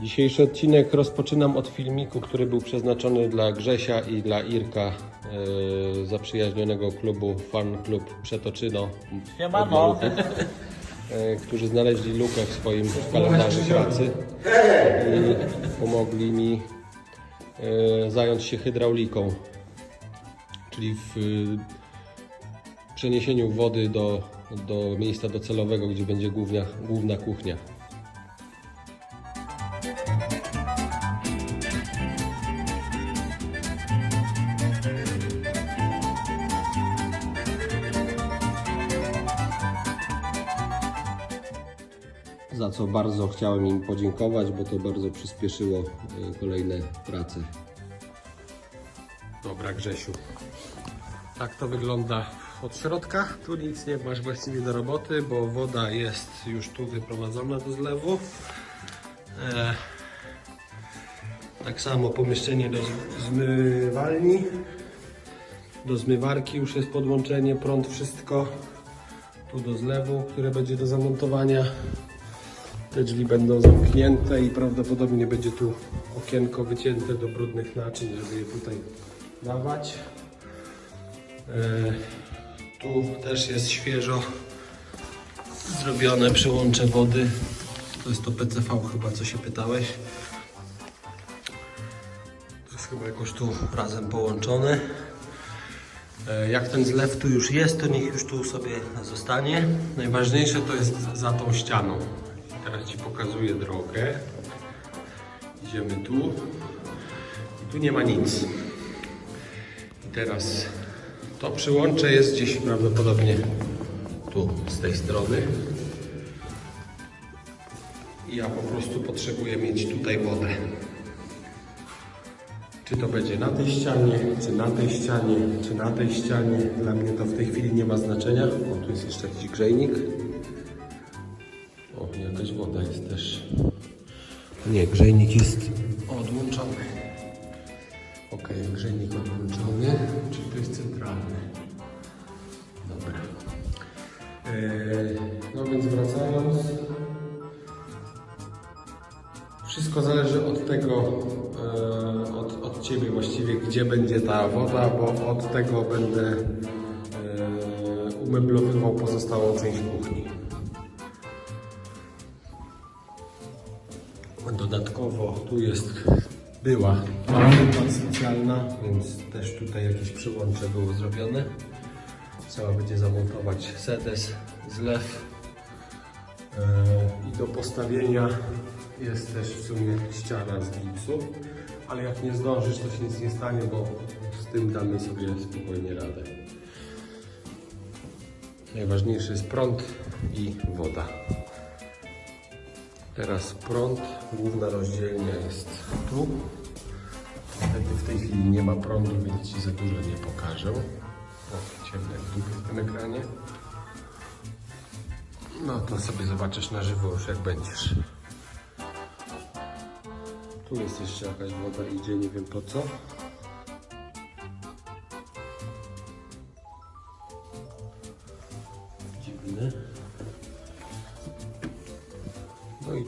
Dzisiejszy odcinek rozpoczynam od filmiku, który był przeznaczony dla Grzesia i dla Irka e, zaprzyjaźnionego klubu Fan Klub Przetoczyno. Siemano. e, którzy znaleźli lukę w swoim kalendarzu pracy i pomogli mi e, zająć się hydrauliką, czyli w e, przeniesieniu wody do, do miejsca docelowego, gdzie będzie główna, główna kuchnia. Za co bardzo chciałem im podziękować, bo to bardzo przyspieszyło e, kolejne prace. Dobra, Grzesiu. Tak to wygląda od środka. Tu nic nie masz właściwie do roboty, bo woda jest już tu wyprowadzona do zlewu. E, tak samo pomieszczenie do zmywalni. Do zmywarki już jest podłączenie, prąd, wszystko. Tu do zlewu, które będzie do zamontowania. Te drzwi będą zamknięte i prawdopodobnie będzie tu okienko wycięte do brudnych naczyń, żeby je tutaj dawać. E, tu też jest świeżo zrobione przełącze wody. To jest to PCV chyba, co się pytałeś. To jest chyba jakoś tu razem połączone. E, Jak ten zlew tu już jest, to niech już tu sobie zostanie. Najważniejsze to jest za tą ścianą. Teraz Ci pokazuję drogę. Idziemy tu. I tu nie ma nic. I teraz to przyłącze jest gdzieś prawdopodobnie tu, z tej strony. I ja po prostu potrzebuję mieć tutaj wodę. Czy to będzie na tej ścianie, czy na tej ścianie, czy na tej ścianie. Dla mnie to w tej chwili nie ma znaczenia. O, tu jest jeszcze jakiś grzejnik. Nie, grzejnik jest odłączony. Ok, grzejnik odłączony. Czyli to jest centralny. Dobra. Eee, no więc wracając. Wszystko zależy od tego, e, od, od Ciebie właściwie, gdzie będzie ta woda, bo od tego będę e, umeblowywał pozostałą część kuchni. Dodatkowo tu jest, była lampa specjalna, więc też tutaj jakieś przyłącze było zrobione. Trzeba będzie zamontować sedes, zlew e, i do postawienia jest też w sumie ściana z gipsu, ale jak nie zdążysz, to się nic nie stanie, bo z tym damy sobie spokojnie radę. Najważniejszy jest prąd i woda. Teraz prąd, główna rozdzielnia jest tu. Niestety w tej chwili nie ma prądu, więc Ci za dużo nie pokażę. O, ciemno jak tu w tym ekranie. No to sobie zobaczysz na żywo już jak będziesz. Tu jest jeszcze jakaś woda, idzie, nie wiem po co.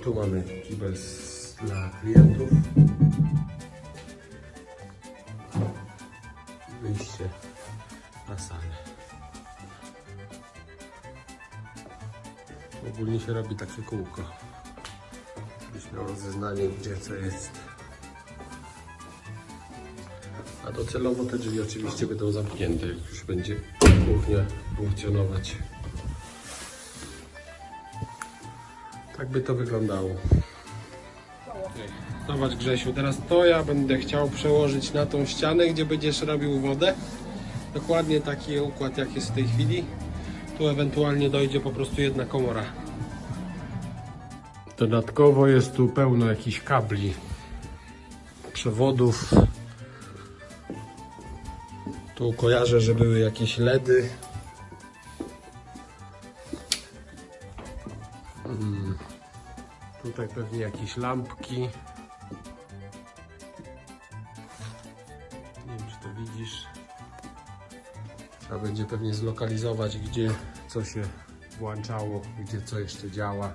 tu mamy kibel dla klientów. Wyjście na salę. Ogólnie się robi takie kółko. Byś miał rozeznanie, gdzie co jest. A docelowo te drzwi oczywiście będą zamknięte, jak już będzie kuchnia funkcjonować. Tak by to wyglądało. Zobacz Grzesiu, teraz to ja będę chciał przełożyć na tą ścianę, gdzie będziesz robił wodę. Dokładnie taki układ jak jest w tej chwili. Tu ewentualnie dojdzie po prostu jedna komora. Dodatkowo jest tu pełno jakichś kabli, przewodów. Tu kojarzę, że były jakieś LEDy. Tutaj pewnie jakieś lampki. Nie wiem, czy to widzisz. Trzeba będzie pewnie zlokalizować, gdzie co się włączało, gdzie co jeszcze działa.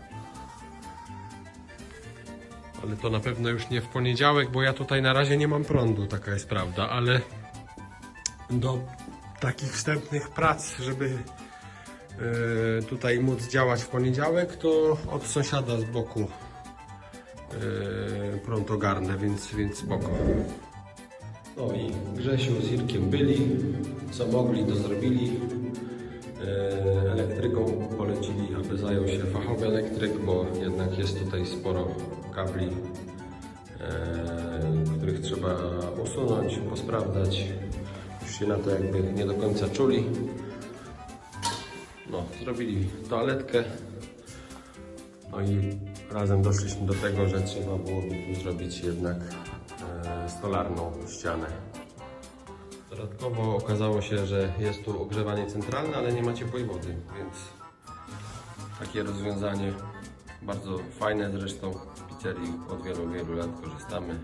Ale to na pewno już nie w poniedziałek, bo ja tutaj na razie nie mam prądu, taka jest prawda, ale do takich wstępnych prac, żeby e, tutaj móc działać w poniedziałek, to od sąsiada z boku prąd ogarnę, więc, więc spoko. No i Grzesiu z Irkiem byli, co mogli to zrobili. E, Elektryką polecili, aby zajął się fachowy elektryk, bo jednak jest tutaj sporo kabli, e, których trzeba usunąć, posprawdzać. Już się na to jakby nie do końca czuli. No, zrobili toaletkę. No i razem doszliśmy do tego, że trzeba byłoby tu zrobić jednak e, stolarną ścianę. Dodatkowo okazało się, że jest tu ogrzewanie centralne, ale nie ma ciepłej wody, więc takie rozwiązanie bardzo fajne. Zresztą w pizzerii od wielu, wielu lat korzystamy.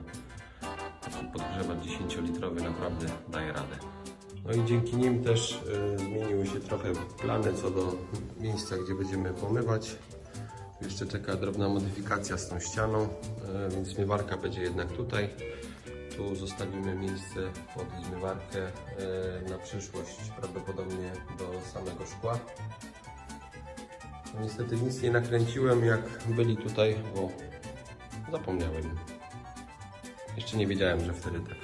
Taki podgrzewacz 10-litrowy naprawdę daje radę. No i dzięki nim też e, zmieniły się trochę plany co do miejsca, gdzie będziemy pomywać. Jeszcze czeka drobna modyfikacja z tą ścianą, e, więc zmywarka będzie jednak tutaj. Tu zostawimy miejsce pod zmywarkę e, na przyszłość, prawdopodobnie do samego szkła. No, niestety nic nie nakręciłem, jak byli tutaj, bo zapomniałem. Jeszcze nie wiedziałem, że wtedy tak.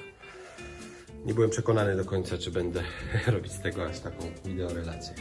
Nie byłem przekonany do końca, czy będę robić z tego aż taką wideorelację.